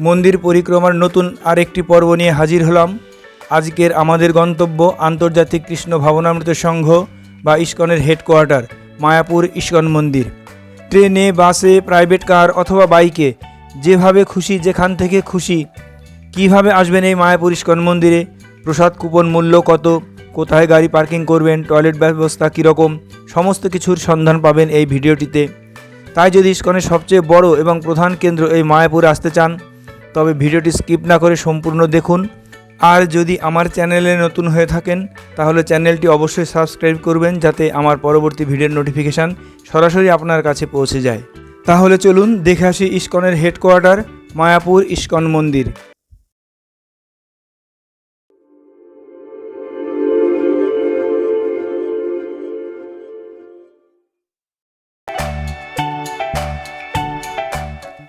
মন্দির পরিক্রমার নতুন আরেকটি পর্ব নিয়ে হাজির হলাম। আজকের আমাদের গন্তব্য আন্তর্জাতিক কৃষ্ণ ভাবনামৃত সংঘ বা ইস্কনের হেডকোয়ার্টার, মায়াপুর ইস্কন মন্দির। ট্রেনে, বাসে, প্রাইভেট কার অথবা বাইকে, যেভাবে খুশি, যেখান থেকে খুশি, কীভাবে আসবেন এই মায়াপুর ইস্কন মন্দিরে, প্রসাদ কুপন মূল্য কত, কোথায় গাড়ি পার্কিং করবেন, টয়লেট ব্যবস্থা কীরকম, সমস্ত কিছুর সন্ধান পাবেন এই ভিডিওটিতে। তাই যদি ইস্কনের সবচেয়ে বড় এবং প্রধান কেন্দ্র এই মায়াপুরে আসতে চান তবে ভিডিওটি স্কিপ না করে সম্পূর্ণ দেখুন। আর যদি আমার চ্যানেলে নতুন হয়ে থাকেন, তাহলে চ্যানেলটি অবশ্যই সাবস্ক্রাইব করবেন যাতে আমার পরবর্তী ভিডিওর নোটিফিকেশান সরাসরি আপনার কাছে পৌঁছে যায়। তাহলে চলুন দেখে আসি ইস্কনের হেডকোয়ার্টার, মায়াপুর ইস্কন মন্দির।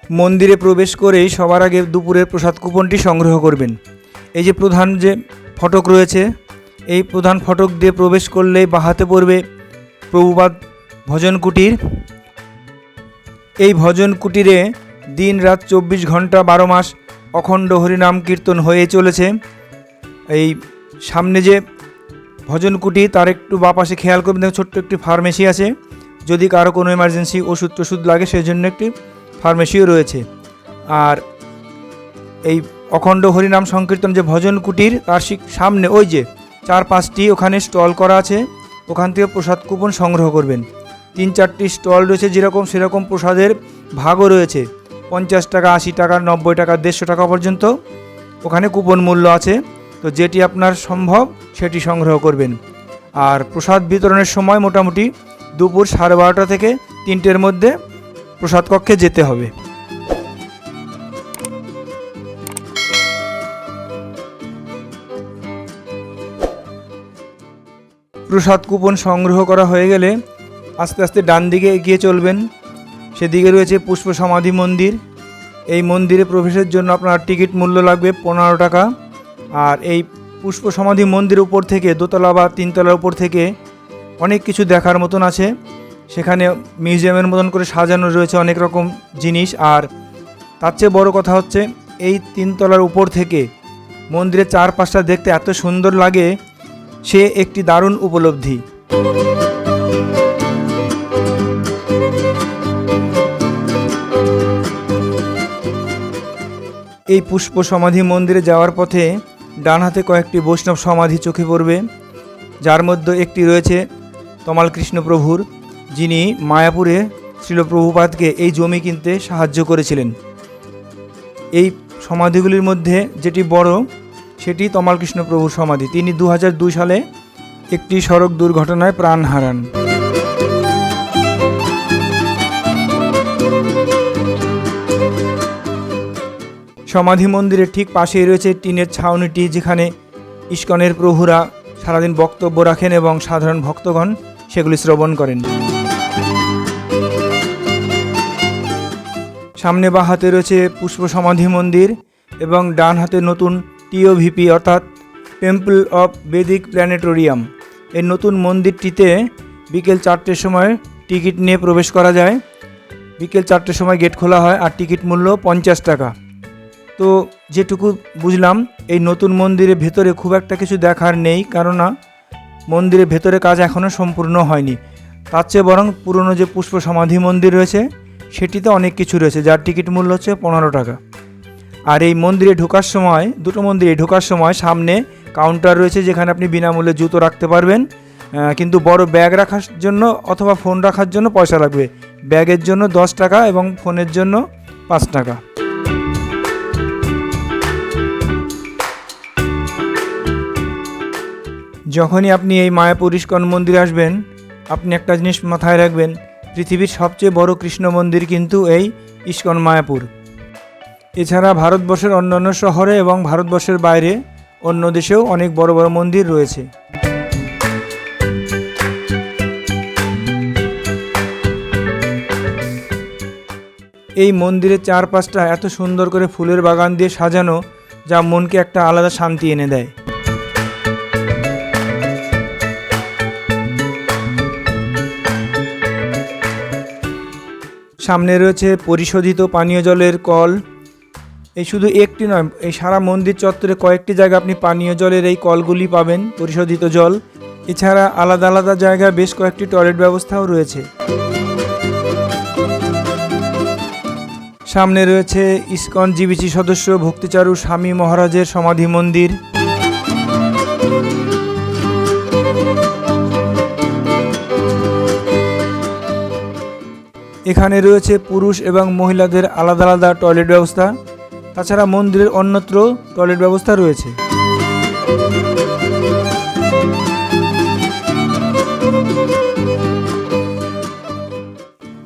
মন্দিরে প্রবেশ করেই সবার আগে দুপুরের প্রসাদ কুপনটি সংগ্রহ করবেন। এই যে প্রধান যে ফটক রয়েছে, এই প্রধান ফটক দিয়ে প্রবেশ করলেই বাহাতে পড়বে প্রভুবাদ ভজন কুটির। এই ভজন কুটিরে দিন রাত চব্বিশ ঘণ্টা বারো মাস অখণ্ড হরিনাম কীর্তন হয়ে চলেছে। এই সামনে যে ভজন কুটি, তার একটু বাপাশে খেয়াল করবেন ছোট্ট একটি ফার্মেসি আছে। যদি কারও কোনো এমার্জেন্সি ওষুধ টষুধ লাগে, সেই জন্য একটি ফার্মেসিও রয়েছে। আর এই অখণ্ড হরিনাম সংকীর্তন যে ভজন কুটির, তার সামনে ওই যে চার পাঁচটি ওখানে স্টল করা আছে, ওখান থেকে প্রসাদ কুপন সংগ্রহ করবেন। তিন চারটি স্টল রয়েছে যেরকম সেরকম প্রসাদের ভাগও রয়েছে। পঞ্চাশ টাকা, আশি টাকা, নব্বই টাকা, দেড়শো টাকা পর্যন্ত ওখানে কুপন মূল্য আছে। তো যেটি আপনার সম্ভব সেটি সংগ্রহ করবেন। আর প্রসাদ বিতরণের সময় মোটামুটি দুপুর সাড়ে বারোটা থেকে তিনটের মধ্যে প্রসাদ কক্ষে যেতে হবে। প্রসাদ কুপন সংগ্রহ করা হয়ে গেলে আস্তে আস্তে ডান দিকে এগিয়ে চলবেন। সেদিকে রয়েছে পুষ্প সমাধি মন্দির। এই মন্দিরে প্রবেশের জন্য আপনার টিকিট মূল্য লাগবে পনেরো টাকা। আর এই পুষ্প সমাধি মন্দির উপর থেকে দোতলা বা তিনতলার উপর থেকে অনেক কিছু দেখার মতন আছে। সেখানে মিউজিয়ামের মতন করে সাজানো রয়েছে অনেক রকম জিনিস। আর তার চেয়ে বড় কথা হচ্ছে, এই তিনতলার উপর থেকে মন্দিরের চারপাশটা দেখতে এত সুন্দর লাগে, সে একটি দারুণ উপলব্ধি। এই পুষ্প সমাধি মন্দিরে যাওয়ার পথে ডান হাতে কয়েকটি বৈষ্ণব সমাধি চোখে পড়বে, যার মধ্যে একটি রয়েছে তমাল কৃষ্ণ প্রভুর। যিনি মায়াপুরে ছিল প্রভুপাদকে এই জমি কিনতে সাহায্য করেছিলেন। এই সমাধিগুলির মধ্যে যেটি বড়, সেটি তমাল কৃষ্ণ প্রভুর সমাধি। তিনি দু সালে একটি সড়ক দুর্ঘটনায় প্রাণ হারান। সমাধি মন্দিরের ঠিক পাশেই রয়েছে টিনের ছাউনিটি, যেখানে ইস্কনের প্রভুরা সারাদিন বক্তব্য রাখেন এবং সাধারণ ভক্তগণ সেগুলি শ্রবণ করেন। সামনে বা হাতে রয়েছে পুষ্প সমাধি মন্দির এবং ডান হাতে নতুন টিওভিপি অর্থাৎ টেম্পল অফ বেদিক প্ল্যানেটোরিয়াম। এই নতুন মন্দিরটিতে বিকেল চারটের সময় টিকিট নিয়ে প্রবেশ করা যায়। বিকেল চারটের সময় গেট খোলা হয় আর টিকিট মূল্য পঞ্চাশ টাকা। তো যেটুকু বুঝলাম, এই নতুন মন্দিরের ভেতরে খুব একটা কিছু দেখার নেই কেননা মন্দিরের ভেতরে কাজ এখনও সম্পূর্ণ হয়নি। তার চেয়ে বরং পুরনো যে পুষ্প সমাধি মন্দির রয়েছে সেটিতে অনেক কিছু রয়েছে, যার টিকিট মূল্য হচ্ছে পনেরো টাকা। আর এই মন্দিরে ঢোকার সময়, দুটো মন্দিরে ঢোকার সময় সামনে কাউন্টার রয়েছে যেখানে আপনি বিনামূল্যে জুতো রাখতে পারবেন। কিন্তু বড় ব্যাগ রাখার জন্য অথবা ফোন রাখার জন্য পয়সা লাগবে। ব্যাগের জন্য দশ টাকা এবং ফোনের জন্য পাঁচ টাকা। যখনই আপনি এই মায়াপুর ইস্কন মন্দিরে আসবেন, আপনি একটা জিনিস মাথায় রাখবেন পৃথিবীর সবচেয়ে বড় কৃষ্ণ মন্দির কিন্তু এই ইস্কন মায়াপুর। এছাড়া ভারতবর্ষের অন্যান্য শহরে এবং ভারতবর্ষের বাইরে অন্য দেশেও অনেক বড় বড় মন্দির রয়েছে। এই মন্দিরের চারপাশটা এত সুন্দর করে ফুলের বাগান দিয়ে সাজানো যা মনকে একটা আলাদা শান্তি এনে দেয়। সামনে রয়েছে পরিশোধিত পানীয় জলের কল। এই শুধু একটি নয়, এই সারা মন্দির চত্বরে কয়েকটি জায়গা আপনি পানীয় জলের এই কলগুলি পাবেন, পরিশোধিত জল। এছাড়া আলাদা আলাদা জায়গায় বেশ কয়েকটি টয়লেট ব্যবস্থাও রয়েছে। সামনে রয়েছে ইসকন জিবিচি সদস্য ভক্তিচারু স্বামী মহারাজের সমাধি মন্দির। এখানে রয়েছে পুরুষ এবং মহিলাদের আলাদা আলাদা টয়লেট ব্যবস্থা। তাছাড়া মন্দিরের অন্যত্র টয়লেট ব্যবস্থা রয়েছে।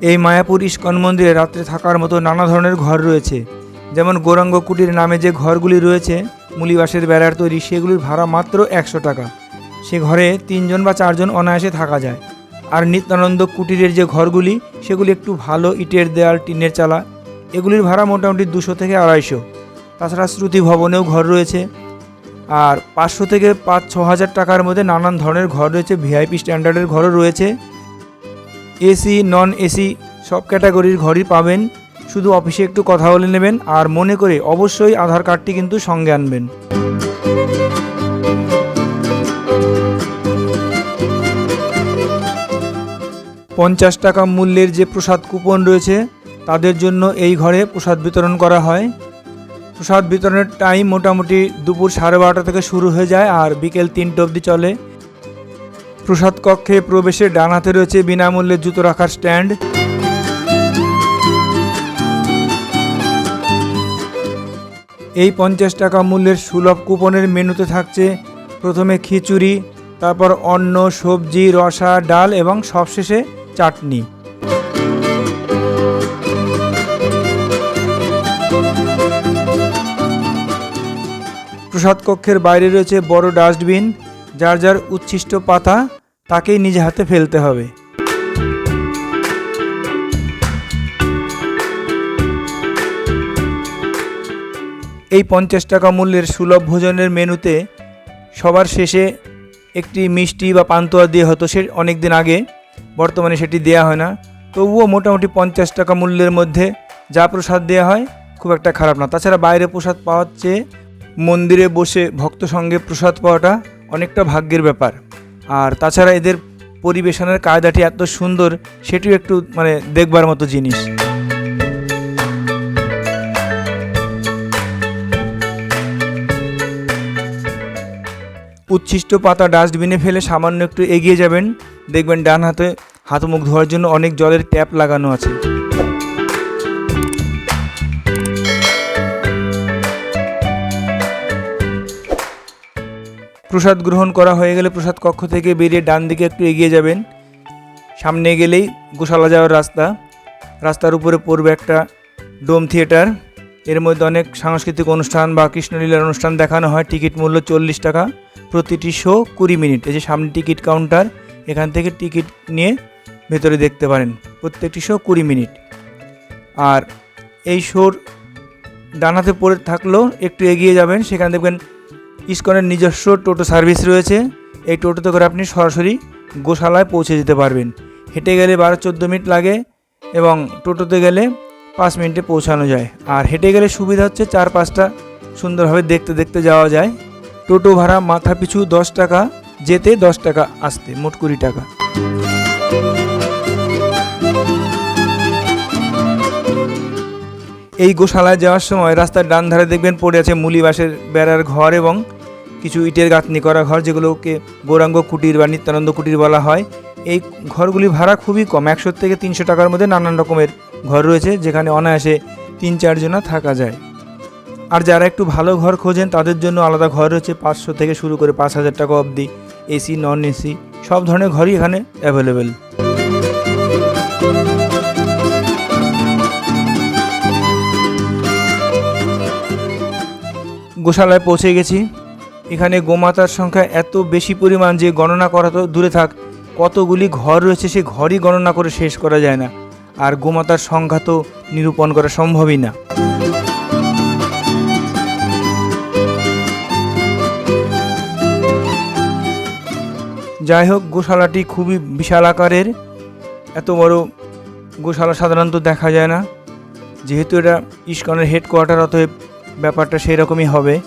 এই মায়াপুর ইস্কন মন্দিরে রাত্রে থাকার মতো নানা ধরনের ঘর রয়েছে। যেমন গৌরাঙ্গ কুটির নামে যে ঘরগুলি রয়েছে, মুলিবাসের বেড়ার তৈরি সেগুলির ভাড়া মাত্র একশো টাকা। সে ঘরে তিনজন বা চারজন অনায়াসে থাকা যায়। আর নিত্যানন্দ কুটিরের যে ঘরগুলি, সেগুলি একটু ভালো ইটের দেয়াল, টিনের চালা। এগুলির ভাড়া মোটামুটি দুশো থেকে আড়াইশো। তাছাড়া শ্রুতি ভবনেও ঘর রয়েছে। আর পাঁচশো থেকে পাঁচ, ছ হাজার টাকার মধ্যে নানান ধরনের ঘর রয়েছে। ভিআইপি স্ট্যান্ডার্ডের ঘরও রয়েছে। এসি নন এসি সব ক্যাটাগরির ঘরই পাবেন। শুধু অফিসে একটু কথা বলে নেবেন আর মনে করে অবশ্যই আধার কার্ডটি কিন্তু সঙ্গে আনবেন। পঞ্চাশ টাকা মূল্যের যে প্রসাদ কুপন রয়েছে, তাদের জন্য এই ঘরে প্রসাদ বিতরণ করা হয়। প্রসাদ বিতরণের টাইম মোটামুটি দুপুর সাড়ে বারোটা থেকে শুরু হয়ে যায় আর বিকেল তিনটে অবধি চলে। প্রসাদ কক্ষে প্রবেশের ডান হাতে রয়েছে বিনামূল্যে জুতো রাখার স্ট্যান্ড এই পঞ্চাশ টাকা মূল্যের সুলভ কুপনের মেনুতে থাকছে প্রথমে খিচুড়ি, তারপর অন্ন, সবজি, রসা, ডাল এবং সবশেষে চাটনি। প্রসাদ কক্ষের বাইরে রয়েছে বড় ডাস্টবিন, যার যার উচ্ছিষ্ট পাতা, তাকেই নিজে হাতে ফেলতে হবে। এই পঞ্চাশ টাকা মূল্যের সুলভ ভোজনের মেনুতে সবার শেষে একটি মিষ্টি বা পান্তুয়া দিয়ে হতো সে অনেক দিন আগে। বর্তমানে সেটি দেয়া হয় না। তবুও মোটামুটি পঞ্চাশ টাকা মূল্যের মধ্যে যা প্রসাদ দেওয়া হয়, খুব একটা খারাপ না। তাছাড়া বাইরে প্রসাদ পাওয়ার চেয়ে মন্দিরে বসে ভক্ত সঙ্গে প্রসাদ পাওয়াটা অনেকটা ভাগ্যের ব্যাপার। আর তাছাড়া এদের পরিবেশনের কায়দাটি এত সুন্দর, সেটিও একটু মানে দেখবার মতো জিনিস। উচ্ছিষ্ট পাতা ডাস্টবিনে ফেলে সামান্য একটু এগিয়ে যাবেন। দেখবেন ডান হাতে হাত মুখ ধোয়ার জন্য অনেক জলের ট্যাপ লাগানো আছে। প্রসাদ গ্রহণ করা হয়ে গেলে প্রসাদ কক্ষ থেকে বেরিয়ে ডান দিকে একটু এগিয়ে যাবেন। সামনে গেলেই গোশালা যাওয়ার রাস্তা। রাস্তার উপরে পড়বে একটা ডোম থিয়েটার। এর মধ্যে অনেক সাংস্কৃতিক অনুষ্ঠান বা কৃষ্ণলীলার অনুষ্ঠান দেখানো হয়। টিকিট মূল্য চল্লিশ টাকা। প্রতিটি শো কুড়ি মিনিট। এই যে সামনে টিকিট কাউন্টার এখান থেকে টিকিট নিয়ে ভেতরে দেখতে পারেন। প্রত্যেকটি শো কুড়ি মিনিট। আর এই শোর ডানাতে পড়ে থাকলেও একটু এগিয়ে যাবেন, সেখানে দেখবেন ইস্কনের নিজস্ব টোটো সার্ভিস রয়েছে। এই টোটোতে করে আপনি সরাসরি গোশালায় পৌঁছে যেতে পারবেন। হেঁটে গেলে বারো চোদ্দ মিনিট লাগে এবং টোটোতে গেলে পাঁচ মিনিটে পৌঁছানো যায়। আর হেঁটে গেলে সুবিধা হচ্ছে চার পাঁচটা সুন্দরভাবে দেখতে দেখতে যাওয়া যায়। টোটো ভাড়া মাথা পিছু দশ টাকা। যেতে দশ টাকা আসতে, মোট কুড়ি টাকা। এই গোশালায় যাওয়ার সময় রাস্তার ডান ধারে দেখবেন পড়ে আছে মুলি মুলিবাসের বেড়ার ঘর এবং কিছু ইটের গাঁথনি করা ঘর, যেগুলোকে গৌরাঙ্গ কুটির বা নিত্যানন্দ কুটির বলা হয়। এই ঘরগুলি ভাড়া খুবই কম, একশো থেকে তিনশো টাকার মধ্যে নানান রকমের ঘর রয়েছে, যেখানে অনায়াসে তিন চারজনা থাকা যায়। আর যারা একটু ভালো ঘর খোঁজেন, তাদের জন্য আলাদা ঘর রয়েছে পাঁচশো থেকে শুরু করে পাঁচ হাজার টাকা অবধি। এসি নন এসি সব ধরনের ঘরই এখানে অ্যাভেলেবেল গোশালায় পৌঁছে গেছি। এখানে গোমাতার সংখ্যা এত বেশি পরিমাণ যে গণনা করা তো দূরে থাক, কতগুলি ঘর রয়েছে সে ঘরই গণনা করে শেষ করা যায় না। আর গোমাতার সংখ্যা তো নিরূপণ করা সম্ভবই না। যাই হোক, গোশালাটি খুবই বিশাল আকারের। এত বড় গোশালা সাধারণত দেখা যায় না। যেহেতু এটা ইস্কনের হেডকোয়ার্টার অতএব ব্যাপারটা সেই রকমই হবে।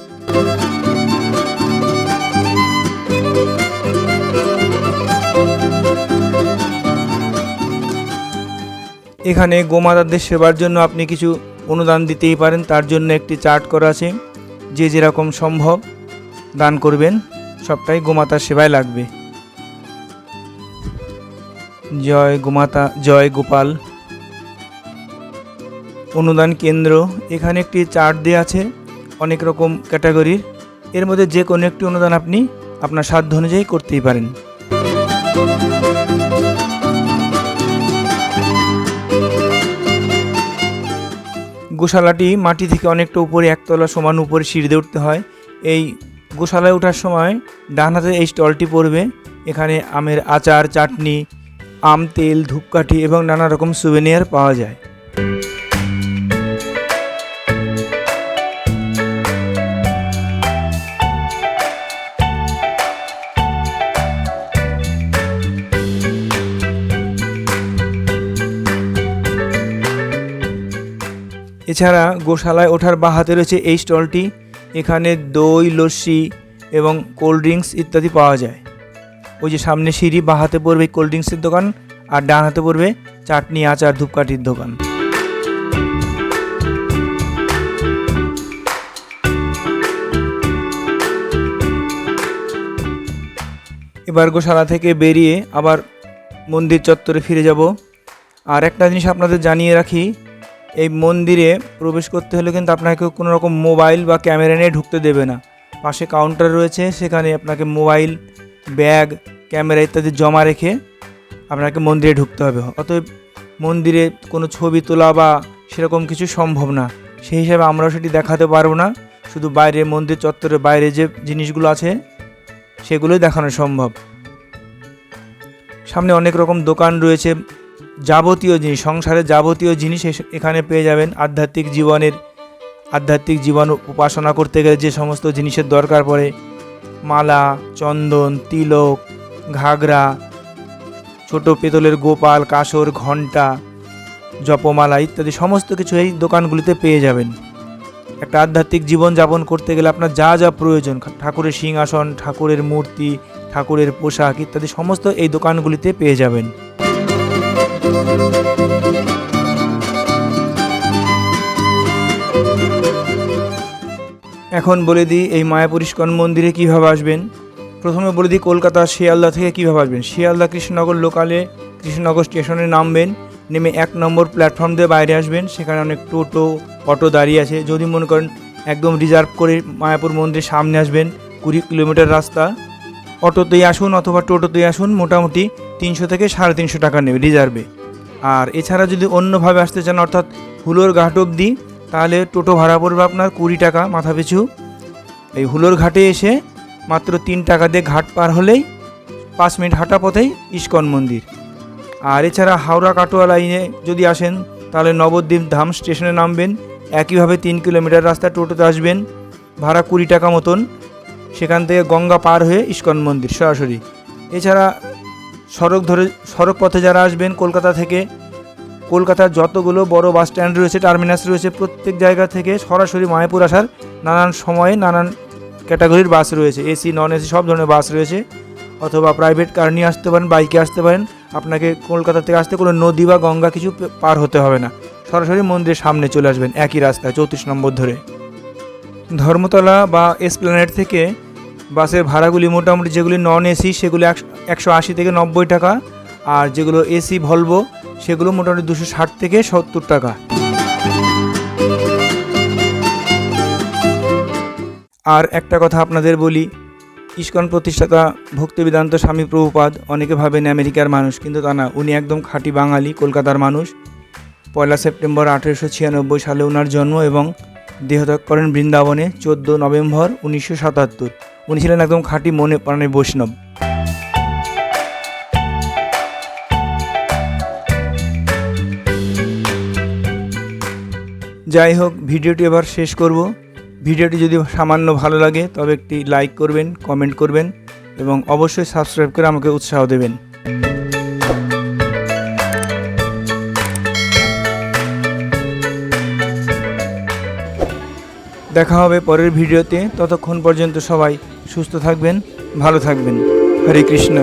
এখানে গোমাতাদের সেবার জন্য আপনি কিছু অনুদান দিতেই পারেন। তার জন্য একটি চার্ট করা আছে। যে যেরকম সম্ভব দান করবেন। সবটাই গোমাতার সেবায় লাগবে। জয় গোমাতা, জয় গোপাল। অনুদান কেন্দ্র, এখানে একটি চার্ট দেওয়া আছে, অনেক রকম ক্যাটাগরির এর মধ্যে যে কোনো একটি অনুদান আপনি আপনার সাধ্য অনুযায়ী করতেই পারেন। গোশালাটি মাটি থেকে অনেকটা উপরে, একতলা সমান উপরে সিঁড়িতে উঠতে হয়। এই গোশালায় ওঠার সময় ডান হাতে এই স্টলটি পড়বে। এখানে আমের আচার, চাটনি আম, তেল, ধূপকাঠি এবং নানা রকম সুভেনিয়ার পাওয়া যায়। এছাড়া গোশালায় ওঠার বা হাতে রয়েছে এই স্টলটি। এখানে দই, লস্যি এবং কোল্ড ড্রিঙ্কস ইত্যাদি পাওয়া যায়। ওই যে সামনে সিঁড়ি, বা হাতে পড়বে কোল্ড ড্রিঙ্কসের দোকান আর ডান হাতে পড়বে চাটনি, আচার, ধূপকাঠির দোকান। এবার গোশালা থেকে বেরিয়ে আবার মন্দির চত্বরে ফিরে যাব। আর একটা জিনিস আপনাদের জানিয়ে রাখি, এই মন্দিরে প্রবেশ করতে হলে কিন্তু আপনাকে কোনো রকম মোবাইল বা ক্যামেরা নিয়ে ঢুকতে দেবে না। পাশে কাউন্টার রয়েছে, সেখানে আপনাকে মোবাইল, ব্যাগ ক্যামেরা ইত্যাদি জমা রেখে আপনাকে মন্দিরে ঢুকতে হবে। অতএব মন্দিরে কোনো ছবি তোলা বা সেরকম কিছু সম্ভব না। সেই হিসাবে আমরাও সেটি দেখাতে পারব না। শুধু বাইরে মন্দির চত্বরের বাইরে যে জিনিসগুলো আছে, সেগুলোই দেখানো সম্ভব। সামনে অনেক রকম দোকান রয়েছে। যাবতীয় জিনিস সংসারের যাবতীয় জিনিস এখানে পেয়ে যাবেন। আধ্যাত্মিক জীবনের, আধ্যাত্মিক জীবন উপাসনা করতে গেলে যে সমস্ত জিনিসের দরকার পড়ে, মালা, চন্দন, তিলক ঘাগরা, ছোট পেতলের গোপাল, কাসর, ঘণ্টা, জপমালা ইত্যাদি সমস্ত কিছু এই দোকানগুলিতে পেয়ে যাবেন। একটা আধ্যাত্মিক জীবন যাপন করতে গেলে আপনার যা যা প্রয়োজন, ঠাকুরের সিংহাসন, ঠাকুরের মূর্তি, ঠাকুরের পোশাক ইত্যাদি সমস্ত এই দোকানগুলিতে পেয়ে যাবেন। এখন বলে দিই, এই মায়াপুর ইস্কন মন্দিরে কীভাবে আসবেন? প্রথমে বলে দিই, কলকাতা শিয়ালদা থেকে কীভাবে আসবেন? শিয়ালদা কৃষ্ণনগর লোকালে কৃষ্ণনগর স্টেশনে নামবেন, নেমে এক নম্বর প্ল্যাটফর্ম দিয়ে বাইরে আসবেন, সেখানে অনেক টোটো, অটো দাঁড়িয়ে আছে। যদি মনে করেন একদম রিজার্ভ করে মায়াপুর মন্দিরের সামনে আসবেন, কুড়ি কিলোমিটার রাস্তা, অটোতেই আসুন অথবা টোটোতেই আসুন, মোটামুটি তিনশো থেকে সাড়ে তিনশো টাকা নেবে রিজার্ভে আর এছাড়া যদি অন্যভাবে আসতে চান, অর্থাৎ হুলোর ঘাট অবধি, তাহলে টোটো ভাড়া পড়বে আপনার কুড়ি টাকা মাথা পিছু এই হুলোর ঘাটে এসে মাত্র তিন টাকা দিয়ে ঘাট পার হলেই পাঁচ মিনিট হাঁটা পথেই ইস্কন মন্দির। আর এছাড়া হাওড়া কাটোয়া লাইনে যদি আসেন, তাহলে নবদ্বীপ ধাম স্টেশনে নামবেন, একইভাবে তিন কিলোমিটার রাস্তা টোটোতে আসবেন, ভাড়া কুড়ি টাকা মতন। সেখান থেকে গঙ্গা পার হয়ে ইস্কন মন্দির সরাসরি। এছাড়া সড়ক ধরে, সড়ক পথে যারা আসবেন কলকাতা থেকে, কলকাতার যতগুলো বড় বাস স্ট্যান্ড রয়েছে, টার্মিনাস রয়েছে, প্রত্যেক জায়গা থেকে সরাসরি মায়াপুর আসার নানান সময়ে নানান ক্যাটাগরির বাস রয়েছে, এসি নন এসি সব ধরনের বাস রয়েছে। অথবা প্রাইভেট কার নিয়ে আসতে পারেন বাইকে আসতে পারেন। আপনাকে কলকাতা থেকে আসতে কোনো নদী বা গঙ্গা কিছু পার হতে হবে না। সরাসরি মন্দিরের সামনে চলে আসবেন, একই রাস্তায়, চৌত্রিশ নম্বর ধরে। ধর্মতলা বা এসপ্ল্যানেড থেকে বাসের ভাড়াগুলি মোটামুটি যেগুলি নন এসি সেগুলি একশো আশি থেকে নব্বই টাকা। আর যেগুলো এসি ভলভো সেগুলো মোটামুটি দুশো ষাট থেকে সত্তর টাকা। আর একটা কথা আপনাদের বলি, ইস্কন প্রতিষ্ঠাতা ভক্তিবেদান্ত স্বামী প্রভুপাদ অনেকে ভাবেন আমেরিকার মানুষ, কিন্তু তা না। উনি একদম খাঁটি বাঙালি, কলকাতার মানুষ। পয়লা সেপ্টেম্বর আঠেরোশো ছিয়ানব্বই সালে ওনার জন্ম এবং দেহত্যাগ করেন বৃন্দাবনে, চোদ্দ নভেম্বর উনিশশো সাতাত্তর। উনি ছিলেন একদম খাঁটি মনে প্রাণে বৈষ্ণব। যাই হোক, ভিডিওটি এবার শেষ করব। ভিডিওটি যদি সামান্য ভালো লাগে, তবে একটি লাইক করবেন কমেন্ট করবেন এবং অবশ্যই সাবস্ক্রাইব করে আমাকে উৎসাহ দেবেন। দেখা হবে পরের ভিডিওতে। ততক্ষণ পর্যন্ত সবাই সুস্থ থাকবেন, ভালো থাকবেন। হরে কৃষ্ণ।